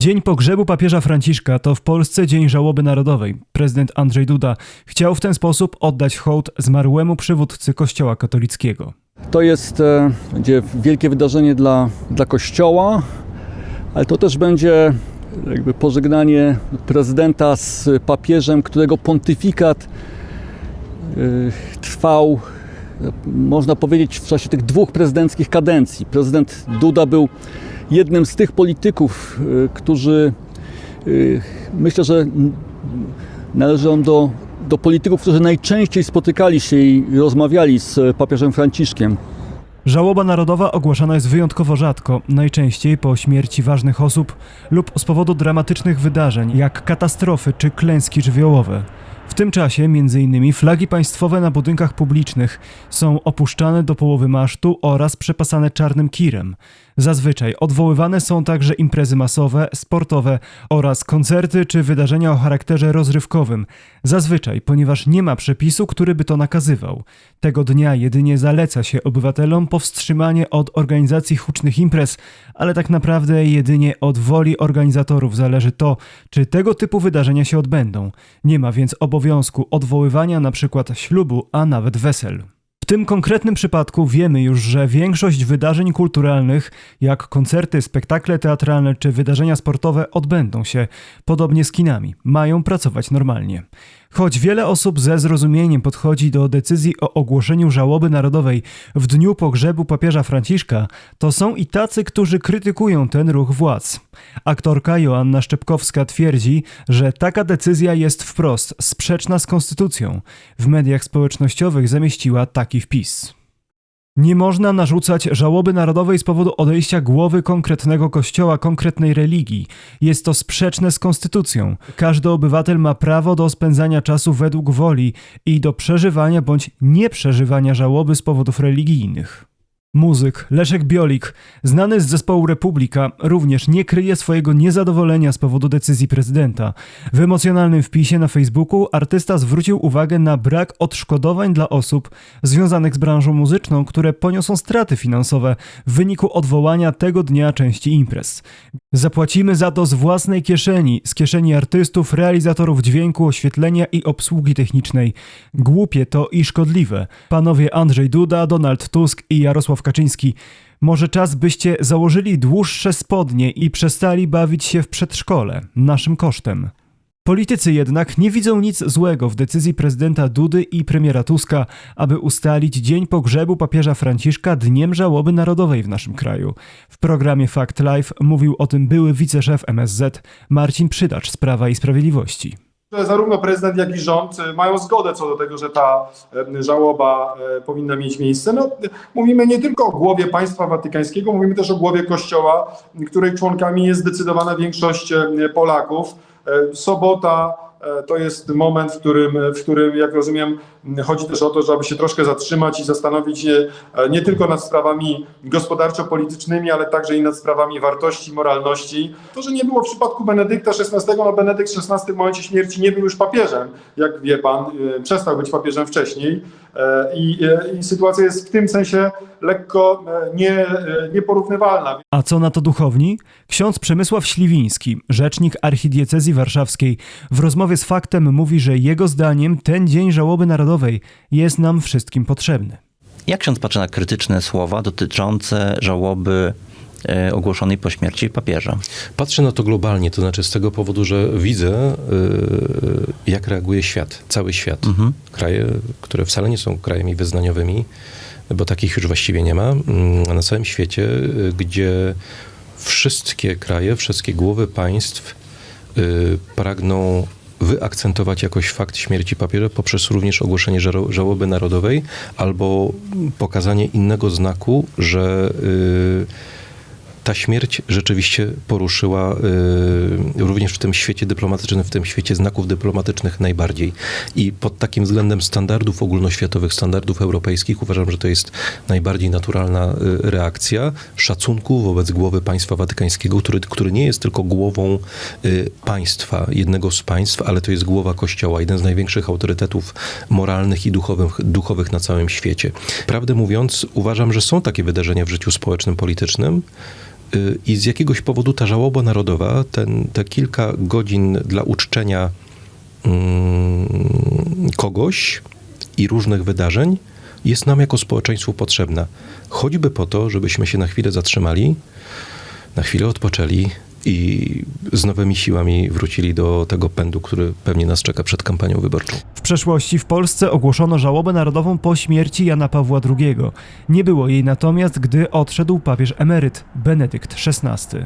Dzień pogrzebu papieża Franciszka to w Polsce Dzień Żałoby Narodowej. Prezydent Andrzej Duda chciał w ten sposób oddać hołd zmarłemu przywódcy Kościoła katolickiego. To jest e, będzie wielkie wydarzenie dla, dla Kościoła, ale to też będzie jakby pożegnanie prezydenta z papieżem, którego pontyfikat e, trwał, e, można powiedzieć, w czasie tych dwóch prezydenckich kadencji. Prezydent Duda był jednym z tych polityków, e, którzy e, myślę, że n- należy on do, do polityków, którzy najczęściej spotykali się i rozmawiali z papieżem Franciszkiem. Żałoba narodowa ogłaszana jest wyjątkowo rzadko, najczęściej po śmierci ważnych osób lub z powodu dramatycznych wydarzeń, jak katastrofy czy klęski żywiołowe. W tym czasie, m.in. flagi państwowe na budynkach publicznych są opuszczane do połowy masztu oraz przepasane czarnym kirem. Zazwyczaj odwoływane są także imprezy masowe, sportowe oraz koncerty czy wydarzenia o charakterze rozrywkowym. Zazwyczaj, ponieważ nie ma przepisu, który by to nakazywał. Tego dnia jedynie zaleca się obywatelom powstrzymanie od organizacji hucznych imprez, ale tak naprawdę jedynie od woli organizatorów zależy to, czy tego typu wydarzenia się odbędą. Nie ma więc obowiązku odwoływania przykład ślubu, a nawet wesel. Tym konkretnym przypadku wiemy już, że większość wydarzeń kulturalnych, jak koncerty, spektakle teatralne czy wydarzenia sportowe, odbędą się, podobnie z kinami, mają pracować normalnie. Choć wiele osób ze zrozumieniem podchodzi do decyzji o ogłoszeniu żałoby narodowej w dniu pogrzebu papieża Franciszka, to są i tacy, którzy krytykują ten ruch władz. Aktorka Joanna Szczepkowska twierdzi, że taka decyzja jest wprost sprzeczna z konstytucją. W mediach społecznościowych zamieściła taki wpis. Nie można narzucać żałoby narodowej z powodu odejścia głowy konkretnego kościoła, konkretnej religii. Jest to sprzeczne z konstytucją. Każdy obywatel ma prawo do spędzania czasu według woli i do przeżywania bądź nieprzeżywania żałoby z powodów religijnych. Muzyk Leszek Biolik, znany z zespołu Republika, również nie kryje swojego niezadowolenia z powodu decyzji prezydenta. W emocjonalnym wpisie na Facebooku artysta zwrócił uwagę na brak odszkodowań dla osób związanych z branżą muzyczną, które poniosą straty finansowe w wyniku odwołania tego dnia części imprez. Zapłacimy za to z własnej kieszeni, z kieszeni artystów, realizatorów dźwięku, oświetlenia i obsługi technicznej. Głupie to i szkodliwe. Panowie Andrzej Duda, Donald Tusk i Jarosław Kaczyński. Może czas byście założyli dłuższe spodnie i przestali bawić się w przedszkole, naszym kosztem. Politycy jednak nie widzą nic złego w decyzji prezydenta Dudy i premiera Tuska, aby ustalić dzień pogrzebu papieża Franciszka dniem żałoby narodowej w naszym kraju. W programie Fact Life mówił o tym były wiceszef MSZ Marcin Przydacz z Prawa i Sprawiedliwości. Że zarówno prezydent, jak i rząd e, mają zgodę co do tego, że ta e, żałoba e, powinna mieć miejsce. No, mówimy nie tylko o głowie państwa watykańskiego, mówimy też o głowie Kościoła, której członkami jest zdecydowana większość Polaków. Sobota to jest moment, w którym, w którym, jak rozumiem, chodzi też o to, żeby się troszkę zatrzymać i zastanowić się e, nie tylko nad sprawami gospodarczo-politycznymi, ale także i nad sprawami wartości, moralności. To, że nie było w przypadku Benedykta XVI, no Benedykt XVI w momencie śmierci nie był już papieżem, jak wie pan, e, przestał być papieżem wcześniej E, i, e, i sytuacja jest w tym sensie lekko e, nie, e, nieporównywalna. A co na to duchowni? Ksiądz Przemysław Śliwiński, rzecznik archidiecezji warszawskiej, w rozmowie z Faktem mówi, że jego zdaniem ten dzień żałoby narodowej jest nam wszystkim potrzebny. Jak ksiądz patrzy na krytyczne słowa dotyczące żałoby e, ogłoszonej po śmierci papieża? Patrzę na to globalnie, to znaczy z tego powodu, że widzę, y, jak reaguje świat, cały świat. Kraje, które wcale nie są krajami wyznaniowymi, bo takich już właściwie nie ma, mm, na całym świecie, y, gdzie wszystkie kraje, wszystkie głowy państw pragną wyakcentować jakoś fakt śmierci papieża poprzez również ogłoszenie żałoby narodowej albo pokazanie innego znaku, że y, ta śmierć rzeczywiście poruszyła y, również w tym świecie dyplomatycznym, w tym świecie znaków dyplomatycznych najbardziej. I pod takim względem standardów ogólnoświatowych, standardów europejskich uważam, że to jest najbardziej naturalna y, reakcja szacunku wobec głowy państwa watykańskiego, który, który nie jest tylko głową y, państwa, jednego z państw, ale to jest głowa Kościoła, jeden z największych autorytetów moralnych i duchowych, duchowych na całym świecie. Prawdę mówiąc, uważam, że są takie wydarzenia w życiu społecznym, politycznym, i z jakiegoś powodu ta żałoba narodowa, ten, te kilka godzin dla uczczenia mm, kogoś i różnych wydarzeń jest nam jako społeczeństwu potrzebna. Choćby po to, żebyśmy się na chwilę zatrzymali, na chwilę odpoczęli i z nowymi siłami wrócili do tego pędu, który pewnie nas czeka przed kampanią wyborczą. W przeszłości w Polsce ogłoszono żałobę narodową po śmierci Jana Pawła II. Nie było jej natomiast, gdy odszedł papież emeryt Benedykt XVI.